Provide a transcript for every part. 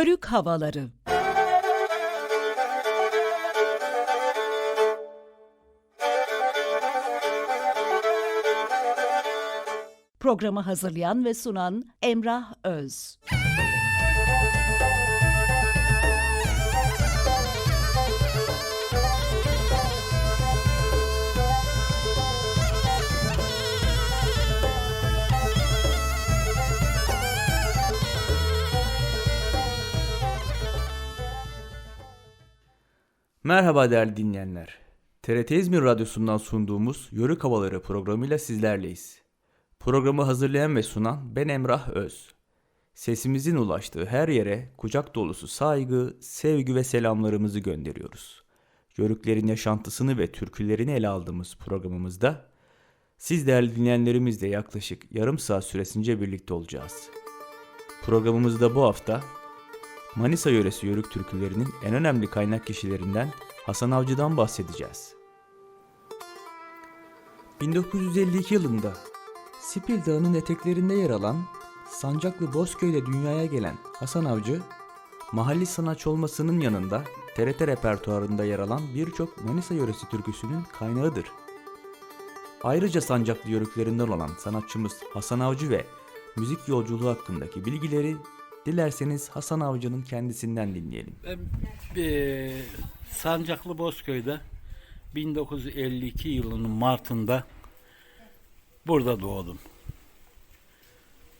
Yörük havaları. Programı hazırlayan ve sunan Emrah Öz. Merhaba değerli dinleyenler. TRT İzmir Radyosu'ndan sunduğumuz Yörük Havaları programıyla sizlerleyiz. Programı hazırlayan ve sunan ben Emrah Öz. Sesimizin ulaştığı her yere kucak dolusu saygı, sevgi ve selamlarımızı gönderiyoruz. Yörüklerin yaşantısını ve türkülerini ele aldığımız programımızda siz değerli dinleyenlerimizle yaklaşık yarım saat süresince birlikte olacağız. Programımızda bu hafta Manisa yöresi yörük türkülerinin en önemli kaynak kişilerinden Hasan Avcı'dan bahsedeceğiz. 1952 yılında Sipil Dağı'nın eteklerinde yer alan Sancaklı Bozköy'de dünyaya gelen Hasan Avcı, mahalli sanatçı olmasının yanında TRT repertuarında yer alan birçok Manisa yöresi türküsünün kaynağıdır. Ayrıca Sancaklı yörüklerinden olan sanatçımız Hasan Avcı ve müzik yolculuğu hakkındaki bilgileri dilerseniz Hasan Avcı'nın kendisinden dinleyelim. Ben eee, Sancaklı Bozköy'de 1952 yılının Mart'ında burada doğdum.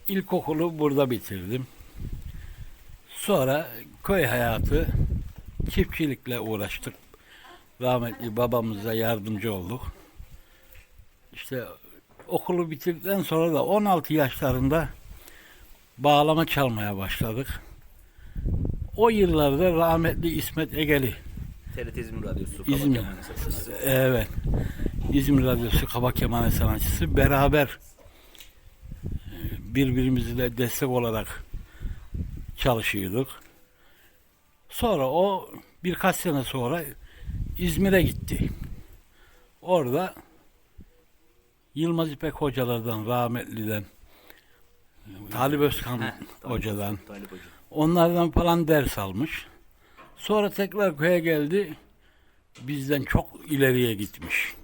İlkokulu burada bitirdim. Sonra köy hayatı çiftçilikle uğraştık. Rahmetli babamıza yardımcı olduk. İşte okulu bitirdikten sonra da 16 yaşlarında bağlama çalmaya başladık. O yıllarda rahmetli İsmet Egeli, TRT İzmir Radyosu İzmir, evet, İzmir Radyosu Kaba Kemane sanatçısı beraber e, birbirimizle destek olarak çalışıyorduk. Sonra o birkaç sene sonra İzmir'e gitti. Orada Yılmaz İpek hocalardan, rahmetliden, Talip Özkan hocadan, Onlardan falan ders almış. Sonra tekrar köye geldi. Bizden çok ileriye gitmiş.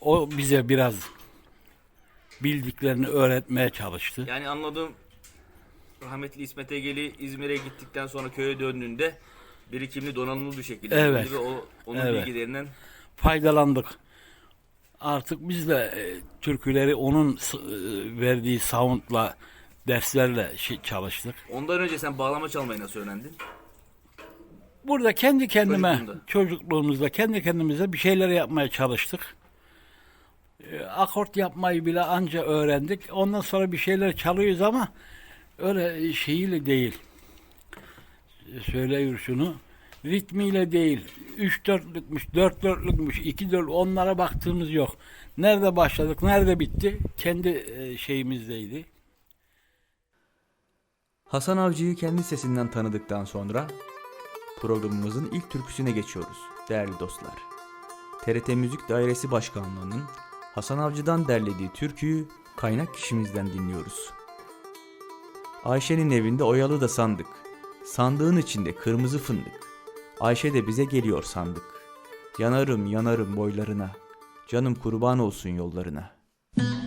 O bize biraz bildiklerini öğretmeye çalıştı. Yani anladığım rahmetli İsmet Egeli İzmir'e gittikten sonra köye döndüğünde birikimli donanımlı bir şekilde Evet. ve o onun Evet. bilgilerinden Faydalandık. Artık biz de e, türküleri onun e, verdiği soundla derslerle şey, çalıştık. ondan önce sen bağlama çalmayı nasıl öğrendin? Burada kendi kendime Çocukluğunda. çocukluğumuzda kendi kendimize bir şeyler yapmaya çalıştık. E, akort yapmayı bile anca öğrendik. Ondan sonra bir şeyler çalıyoruz ama öyle şeyiyle değil. E, Söyleyeyim şunu. Ritmiyle değil. Üç dörtlükmüş, dört dörtlükmüş, iki dört onlara baktığımız yok. Nerede başladık, nerede bitti? Kendi e, şeyimizdeydi. Hasan Avcı'yı kendi sesinden tanıdıktan sonra programımızın ilk türküsüne geçiyoruz değerli dostlar. TRT Müzik Dairesi Başkanlığı'nın Hasan Avcı'dan derlediği türküyü kaynak kişimizden dinliyoruz. Ayşe'nin evinde oyalı da sandık. Sandığın içinde kırmızı fındık. Ayşe de bize geliyor sandık. Yanarım yanarım boylarına. Canım kurban olsun yollarına.''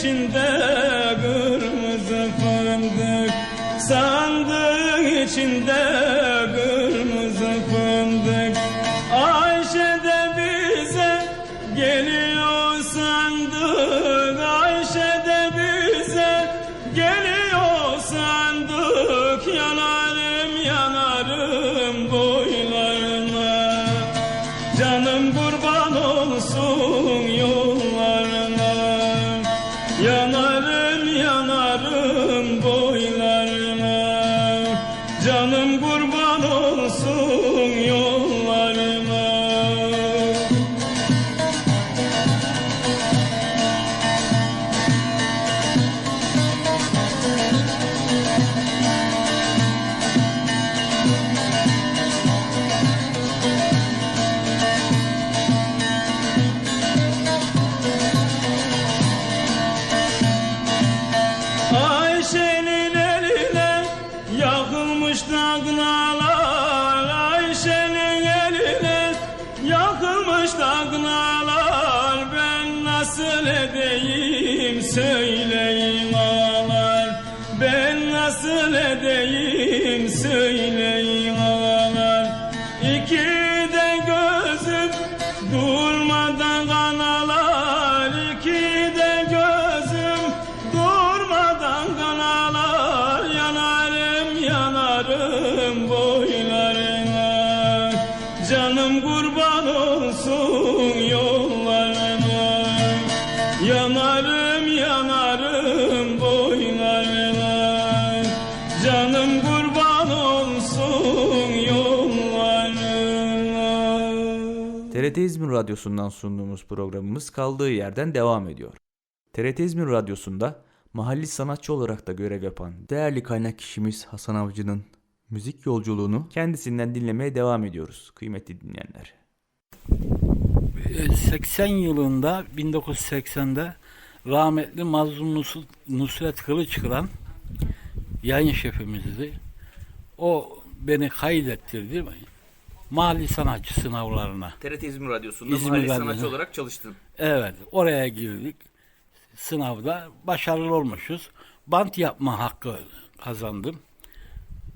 İçinde kırmızı fındık. Sandık TRT İzmir Radyosu'ndan sunduğumuz programımız kaldığı yerden devam ediyor. TRT İzmir Radyosu'nda mahalli sanatçı olarak da görev yapan değerli kaynak kişimiz Hasan Avcı'nın müzik yolculuğunu kendisinden dinlemeye devam ediyoruz kıymetli dinleyenler. Ee, 80 yılında 1980'de rahmetli Mazlum Nus- Nusret Kılıçkıran yayın şefimizdi. O beni kaydettirdi. Mali sanatçı sınavlarına. TRT İzmir Radyosu'nda İzmir mahalli Radyosu. sanatçı olarak çalıştın. Evet, oraya girdik. Sınavda başarılı olmuşuz. Bant yapma hakkı kazandım.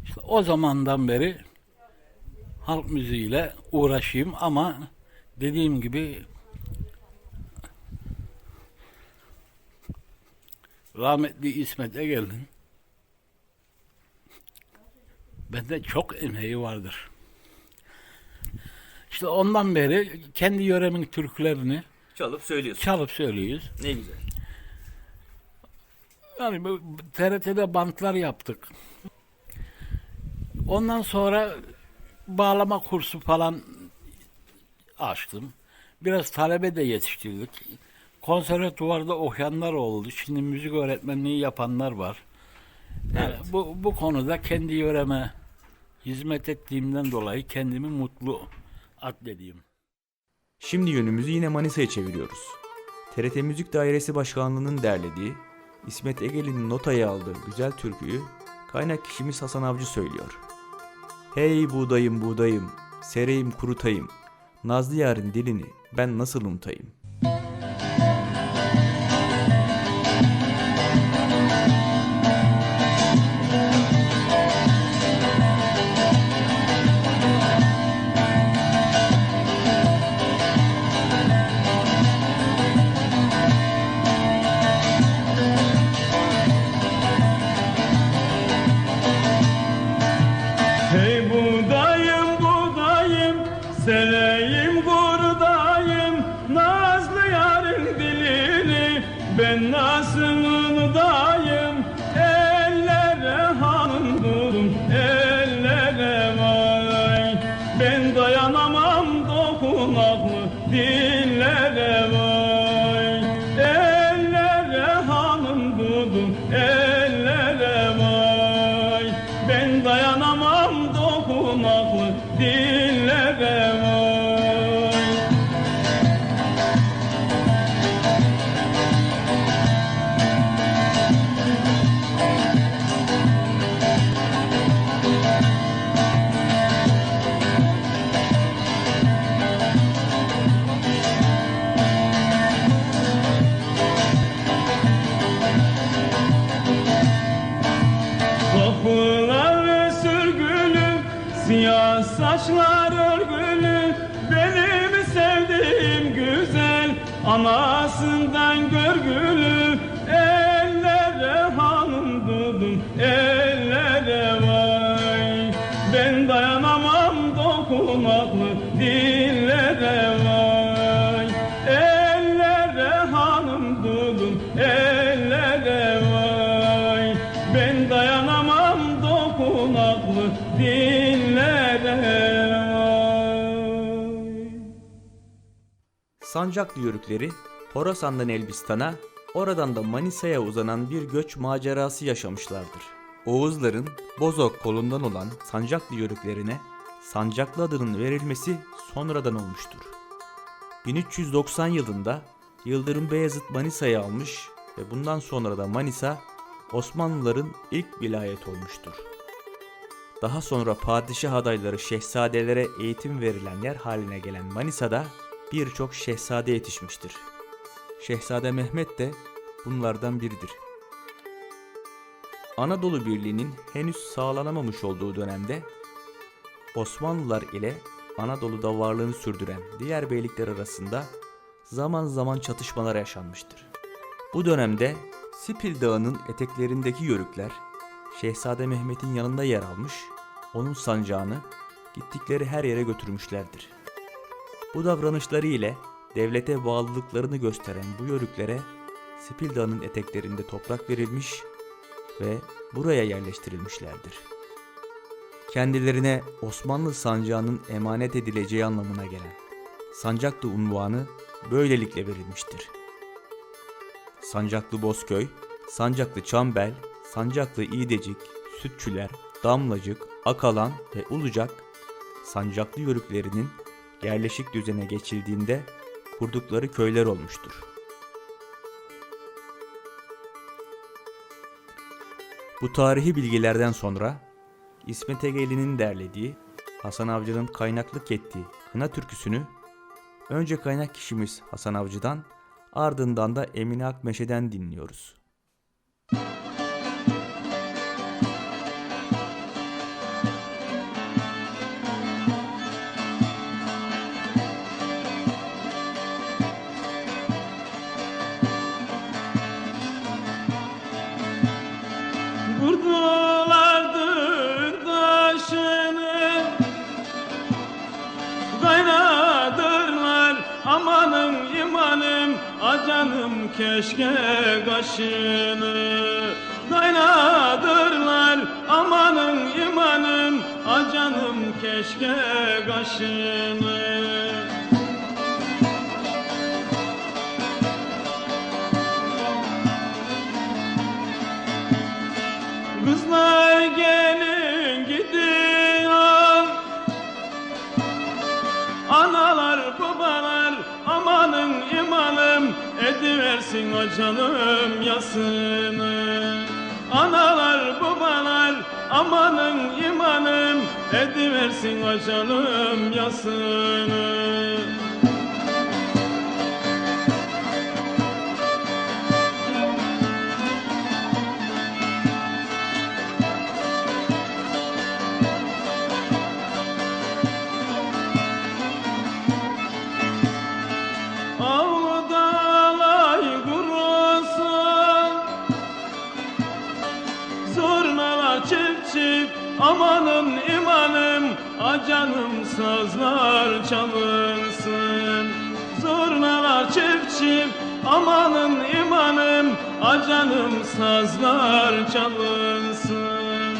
İşte o zamandan beri halk müziğiyle uğraşayım ama dediğim gibi rahmetli İsmet Egel'in bende çok emeği vardır. İşte ondan beri kendi yöremin türkülerini Çalıp söylüyorsun. çalıp söylüyoruz. Ne güzel. Yani bu TRT'de bantlar yaptık. Ondan sonra bağlama kursu falan açtım. Biraz talebe de yetiştirdik. Konservatuvarda okuyanlar oldu. Şimdi müzik öğretmenliği yapanlar var. Yani bu, bu konuda kendi yöreme hizmet ettiğimden dolayı kendimi mutlu addedeyim. Şimdi yönümüzü yine Manisa'ya çeviriyoruz. TRT Müzik Dairesi Başkanlığı'nın derlediği, İsmet Egel'in notaya aldığı güzel türküyü kaynak kişimiz Hasan Avcı söylüyor. Hey buğdayım buğdayım, sereyim kurutayım, Nazlı yarın dilini ben nasıl unutayım? Dayanamam dokunaklı dillere vay. Ellere hanım dudum, ellere vay. Ben dayanamam dokunaklı dillere vay. Sancaklı yörükleri Horasan'dan Elbistan'a, oradan da Manisa'ya uzanan bir göç macerası yaşamışlardır. Oğuzların Bozok kolundan olan Sancaklı yörüklerine Sancaklı adının verilmesi sonradan olmuştur. 1390 yılında Yıldırım Beyazıt Manisa'yı almış ve bundan sonra da Manisa Osmanlıların ilk vilayet olmuştur. Daha sonra padişah adayları şehzadelere eğitim verilen yer haline gelen Manisa'da birçok şehzade yetişmiştir. Şehzade Mehmet de bunlardan biridir. Anadolu Birliği'nin henüz sağlanamamış olduğu dönemde Osmanlılar ile Anadolu'da varlığını sürdüren diğer beylikler arasında zaman zaman çatışmalar yaşanmıştır. Bu dönemde Sipil Dağı'nın eteklerindeki yörükler Şehzade Mehmet'in yanında yer almış, onun sancağını gittikleri her yere götürmüşlerdir. Bu davranışları ile devlete bağlılıklarını gösteren bu yörüklere Sipil Dağı'nın eteklerinde toprak verilmiş ve buraya yerleştirilmişlerdir. Kendilerine Osmanlı sancağının emanet edileceği anlamına gelen Sancaklı unvanı böylelikle verilmiştir. Sancaklı Bozköy, Sancaklı Çambel, Sancaklı İğdecik, Sütçüler, Damlacık, Akalan ve Ulucak Sancaklı yörüklerinin yerleşik düzene geçildiğinde kurdukları köyler olmuştur. Bu tarihi bilgilerden sonra İsmet Egeli'nin derlediği, Hasan Avcı'nın kaynaklık ettiği Kına türküsünü önce kaynak kişimiz Hasan Avcı'dan ardından da Emine Akmeşe'den dinliyoruz. Vurdulardı keşke kaşını Kaynadırlar. Amanım imanım Acanım keşke kaşını O canım yasını. Analar babalar amanın imanım. Ediversin o canım yasını Çift çift Amanın imanım Acanım sazlar çalınsın. Zurnalar çift çift Amanın imanım Acanım sazlar çalınsın.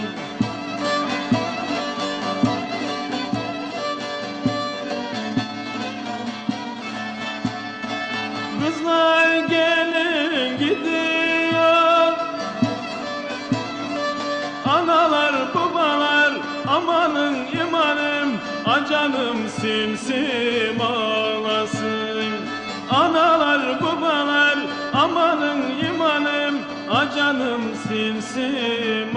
Kızlar Acanım simsim ağlasın. Analar babalar amanın imanım Acanım simsim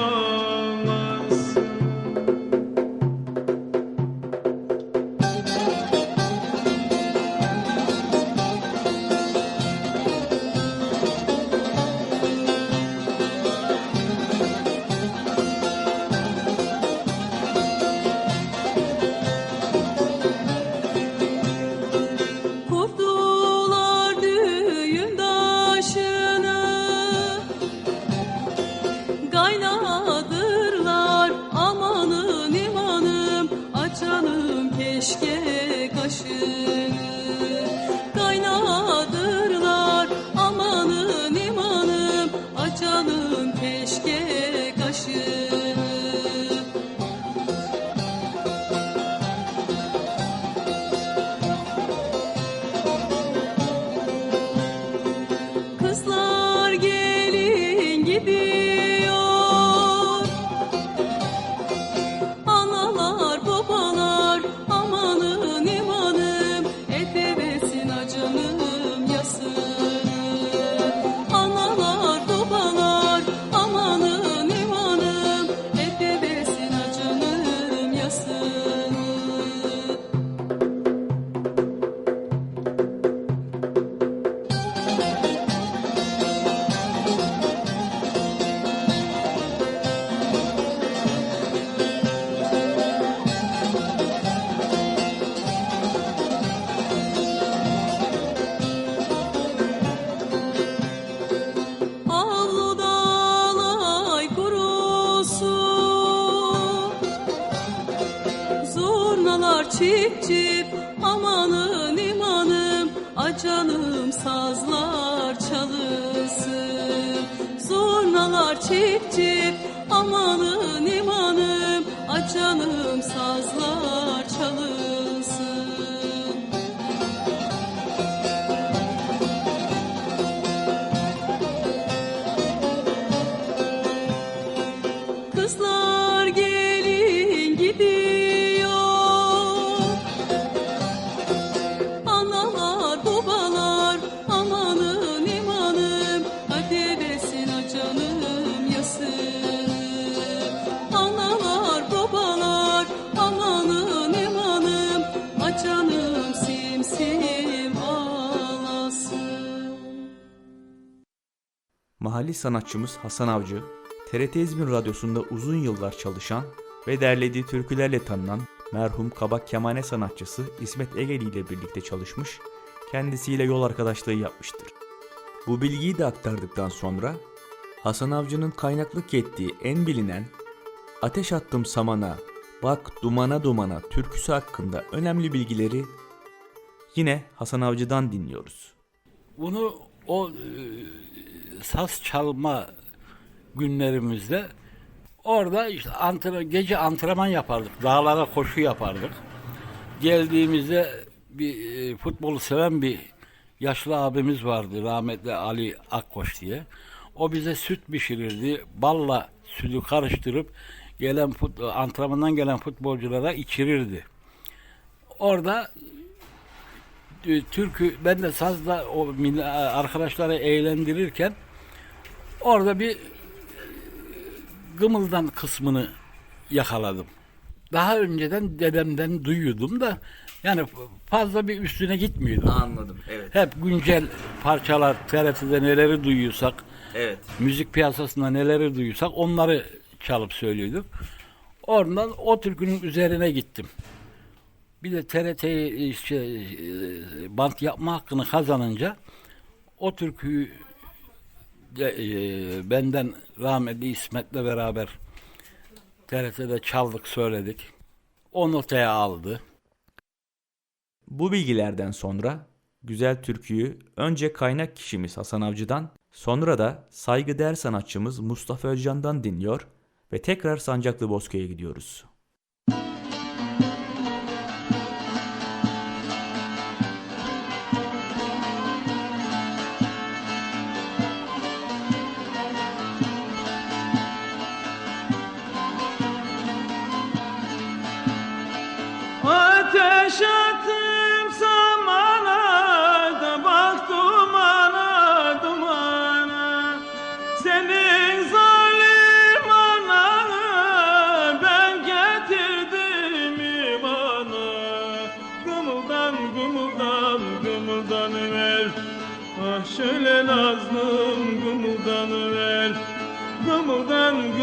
acanım Mahalli sanatçımız Hasan Avcı, TRT İzmir Radyosu'nda uzun yıllar çalışan ve derlediği türkülerle tanınan merhum kabak kemane sanatçısı İsmet Egeli ile birlikte çalışmış, kendisiyle yol arkadaşlığı yapmıştır. Bu bilgiyi de aktardıktan sonra Hasan Avcı'nın kaynaklık ettiği en bilinen Ateş attım samana, bak dumana dumana türküsü hakkında önemli bilgileri yine Hasan Avcı'dan dinliyoruz. Bunu o e, saz çalma günlerimizde orada işte antre, gece antrenman yapardık. Dağlara koşu yapardık. Geldiğimizde bir e, futbolu seven bir yaşlı abimiz vardı. Rahmetli Ali Akkoş diye. O bize süt pişirirdi. Balla sütü karıştırıp gelen fut, antrenmandan gelen futbolculara içirirdi. Orada türkü ben de sazla o arkadaşları eğlendirirken orada bir e, gımıldan kısmını yakaladım. Daha önceden dedemden duyuyordum da yani fazla bir üstüne gitmiyordum. Anladım. Evet. Hep güncel parçalar TRT'de neleri duyuyorsak, Evet. müzik piyasasında neleri duyuyorsak onları çalıp söylüyorduk. Oradan o türkünün üzerine gittim. Bir de TRT'yi işte, e, bant yapma hakkını kazanınca o türküyü de, e, benden rahmetli İsmet'le beraber TRT'de çaldık söyledik. O notaya aldı. Bu bilgilerden sonra güzel türküyü önce kaynak kişimiz Hasan Avcı'dan sonra da saygıdeğer sanatçımız Mustafa Özcan'dan dinliyor ve tekrar Sancaklı Bozköy'e gidiyoruz.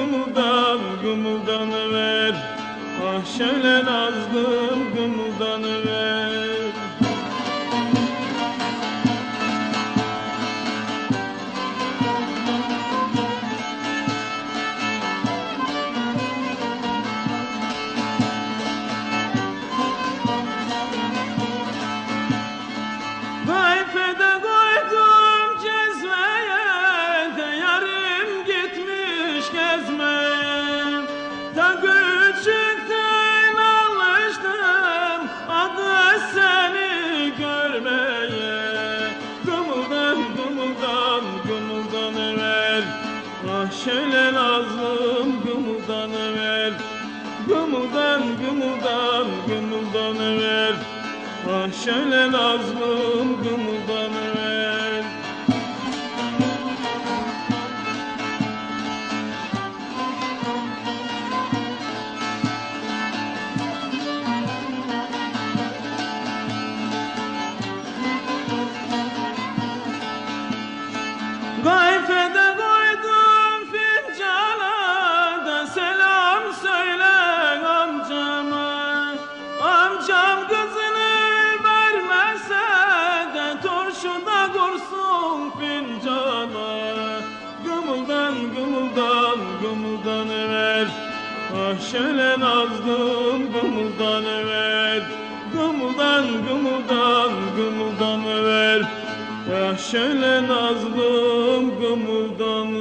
Gımıldan gımıldan gımıldan ver Ah şöyle nazlım şöyle nazlım de turşuda kursun fincana. Gımıldan gımıldan gımıldan ver Ah şöyle nazlım gımıldan ver gımıldan gımıldan ver Ya şöyle nazlım gımıldan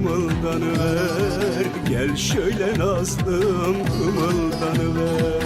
kımıldan kımıldan ver Gel şöyle nazlım kımıldan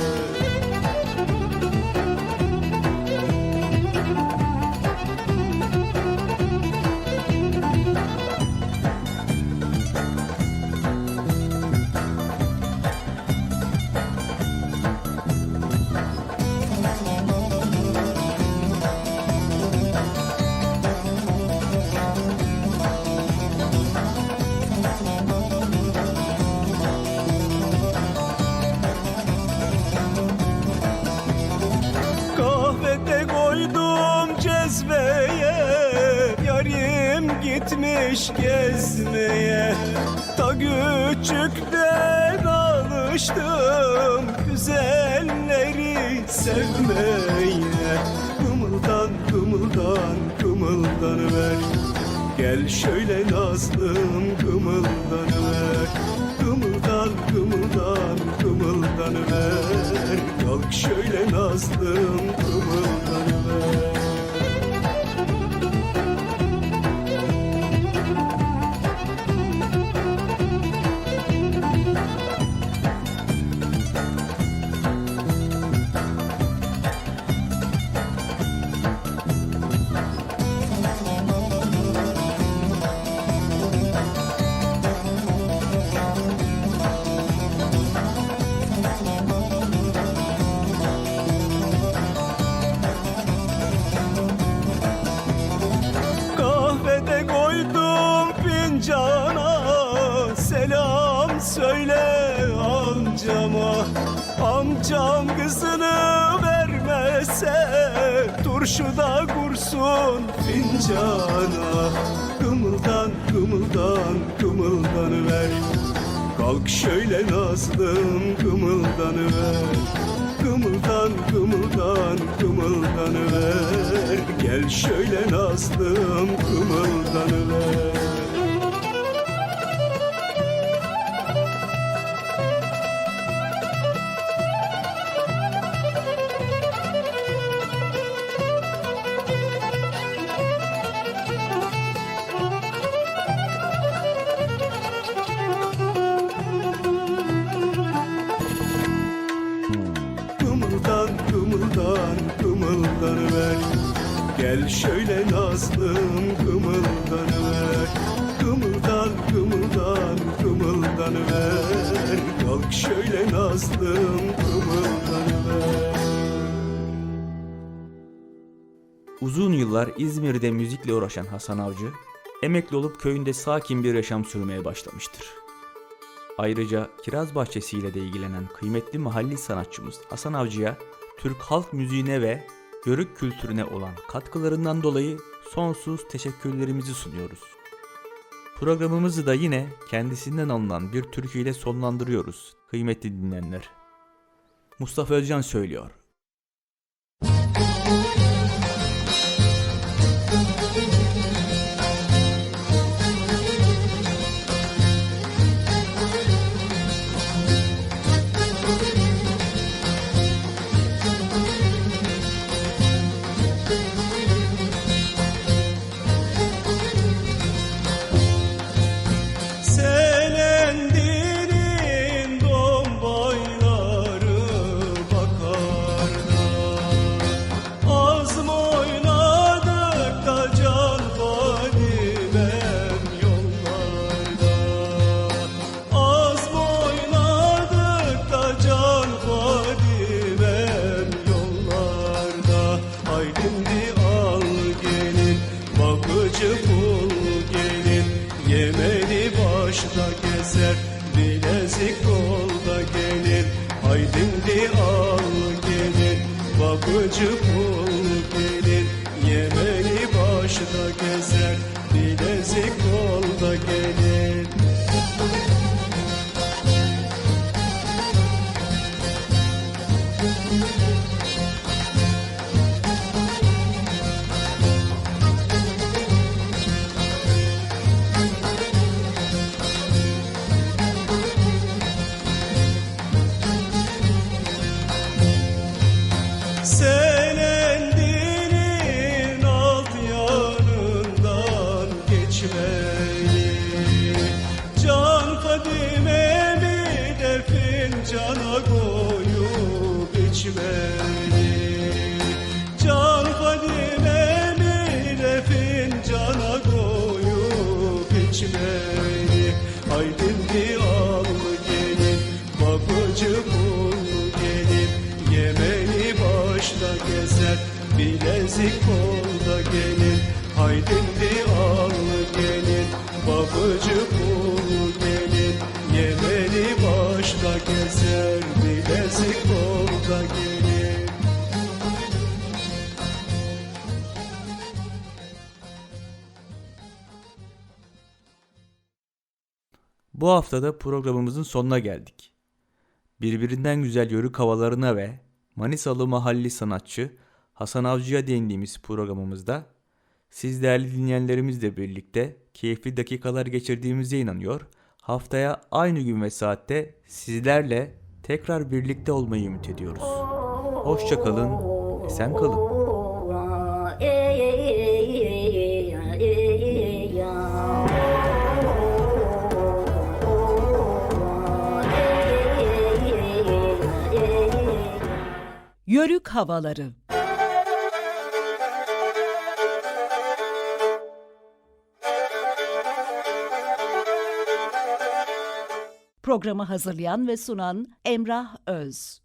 gezmeye Ta küçükten alıştım Güzelleri sevmeye Kımıldan kımıldan kımıldan ver. Gel şöyle nazlım kımıldan ver. Kımıldan kımıldan kımıldan ver. Kalk şöyle nazlım fincana Kımıldan kımıldan kımıldan ver. Kalk şöyle nazlım kımıldan ver. Kımıldan kımıldan kımıldan ver. Gel şöyle nazlım kımıldan Yıllar İzmir'de müzikle uğraşan Hasan Avcı, emekli olup köyünde sakin bir yaşam sürmeye başlamıştır. Ayrıca kiraz bahçesiyle de ilgilenen kıymetli mahalli sanatçımız Hasan Avcı'ya Türk halk müziğine ve yörük kültürüne olan katkılarından dolayı sonsuz teşekkürlerimizi sunuyoruz. Programımızı da yine kendisinden alınan bir türküyle sonlandırıyoruz kıymetli dinleyenler. Mustafa Özcan söylüyor. Bu haftada programımızın sonuna geldik. Birbirinden güzel yörük havalarına ve Manisalı mahalli sanatçı Hasan Avcı'ya değindiğimiz programımızda siz değerli dinleyenlerimizle birlikte keyifli dakikalar geçirdiğimize inanıyor. Haftaya aynı gün ve saatte sizlerle tekrar birlikte olmayı ümit ediyoruz. Hoşçakalın, esen kalın. Yörük havaları. Programı hazırlayan ve sunan Emrah Öz.